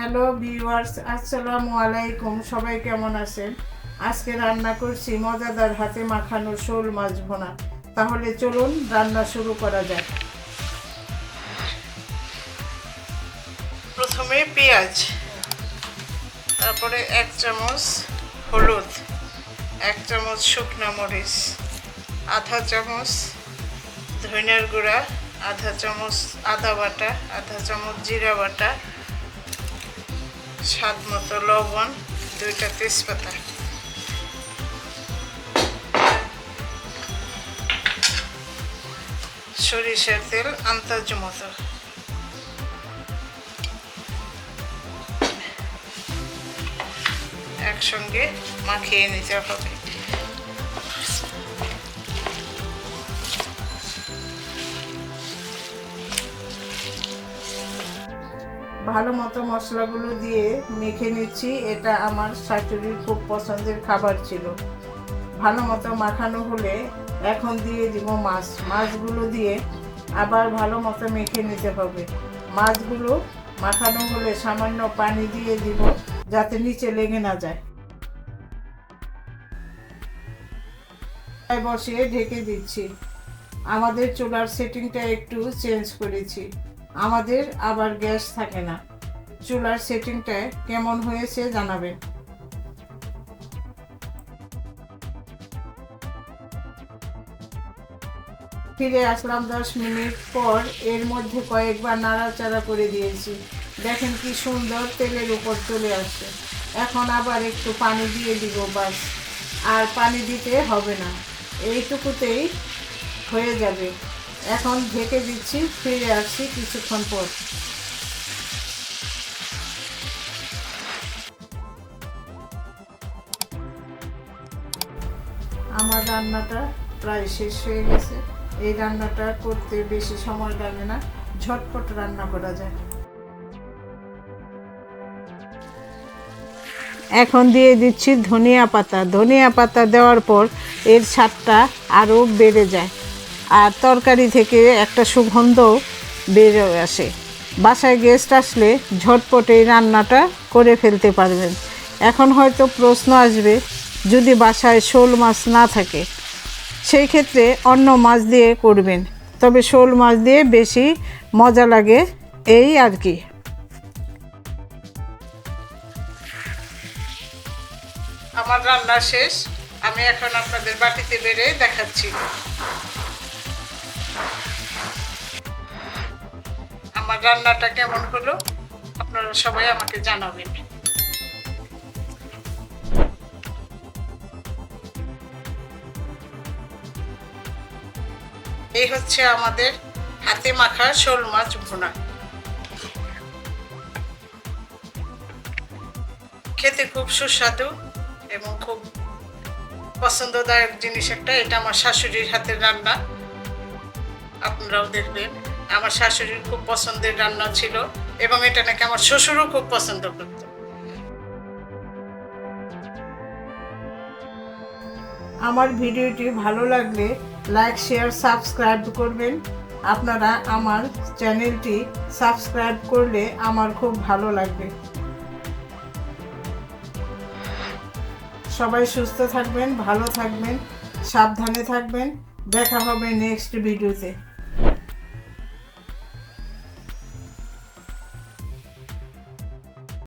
Hello viewers, আসসালামু আলাইকুম। সবাই কেমন আছেন? আজকে রান্না করছি মজাদার হাতে মাখানো শোল মাছ ভোনা। তাহলে চলুন রান্না শুরু করা যাক। প্রথমে পেঁয়াজ, তারপরে এক চামচ হলুদ, এক চামচ শুকনো মরিচ, আধা চামচ ধনিয়ার গুঁড়া, আধা চামচ আদা বাটা, আধা চামচ জিরা বাটা স্বাদ মতো লবণ দুইটা তেজপাতা। সরিষার তেল আন্তাজ মতো। একসঙ্গে মাখিয়ে নিতে হবে। ভালো মতো মশলাগুলো দিয়ে মেখে নিচ্ছি। এটা আমার শাশুড়ির খুব পছন্দের খাবার ছিল। ভালো মতো মাখানো হলে এখন দিয়ে দিব মাছ। মাছগুলো দিয়ে আবার ভালো মতো মেখে নিতে হবে। মাছগুলো মাখানো হলে সামান্য পানি দিয়ে দিব যাতে নিচে লেগে না যায়। বসিয়ে ঢেকে দিচ্ছি। আমাদের চুলার সেটিংটা একটু চেঞ্জ করেছি। আমাদের আবার গ্যাস থাকে না। চুলার সেটিংটা কেমন হয়েছে জানাবেন। ফিরে আসলাম দশ মিনিট পর, এর মধ্যে কয়েকবার নাড়াচাড়া করে দিয়েছি। দেখেন কি সুন্দর তেলের উপর চলে আসছে। এখন আবার একটু পানি দিয়ে দিব বাস। আর পানি দিতে হবে না। এইটুকুতেই হয়ে যাবে। এখন ঢেকে দিচ্ছি, ফিরে আসছি কিছুক্ষণ পর। আমার রান্নাটা প্রায় শেষ হয়ে গেছে। এই রান্নাটা করতে বেশি সময় লাগে না। ঝটপট রান্না করা যায় এখন দিয়ে দিচ্ছি ধনিয়া পাতা। ধনিয়া পাতা দেওয়ার পর এর স্বাদটা আরও বেড়ে যায়। আর তরকারি থেকে একটা সুগন্ধ বেড়ে আসে। বাসায় গেস্ট আসলে ঝটপট রান্নাটা করে ফেলতে পারবেন। এখন হয়তো প্রশ্ন আসবে, যদি বাসায় শোল মাছ না থাকে, সেই ক্ষেত্রে অন্য মাছ দিয়ে করবেন। তবে শোল মাছ দিয়ে বেশি মজা লাগে এই আর কি। আমার রান্না শেষ। আমি এখন আপনাদের বাটিতে বেড়ে দেখাচ্ছি। আমার রান্নাটা কেমন হলো? আপনারা সবাই আমাকে জানাবেন। এই হচ্ছে আমাদের হাতে মাখা শোল মাছ ভুনা। খেতে খুব সুস্বাদু এবং খুব পছন্দদায়ক জিনিস একটা, এটা আমার শাশুড়ির হাতের রান্না। আপনারাও দেখবেন, আমার শাশুড়ির খুব পছন্দের রান্না ছিল এবং এটা নাকি আমার শ্বশুরও খুব পছন্দ করত। আমার ভিডিওটি ভালো লাগলে লাইক, শেয়ার, সাবস্ক্রাইব করবেন। আপনারা আমার চ্যানেলটি সাবস্ক্রাইব করলে আমার খুব ভালো লাগবে। সবাই সুস্থ থাকবেন, ভালো থাকবেন, সাবধানে থাকবেন। দেখা হবে নেক্সট ভিডিওতে।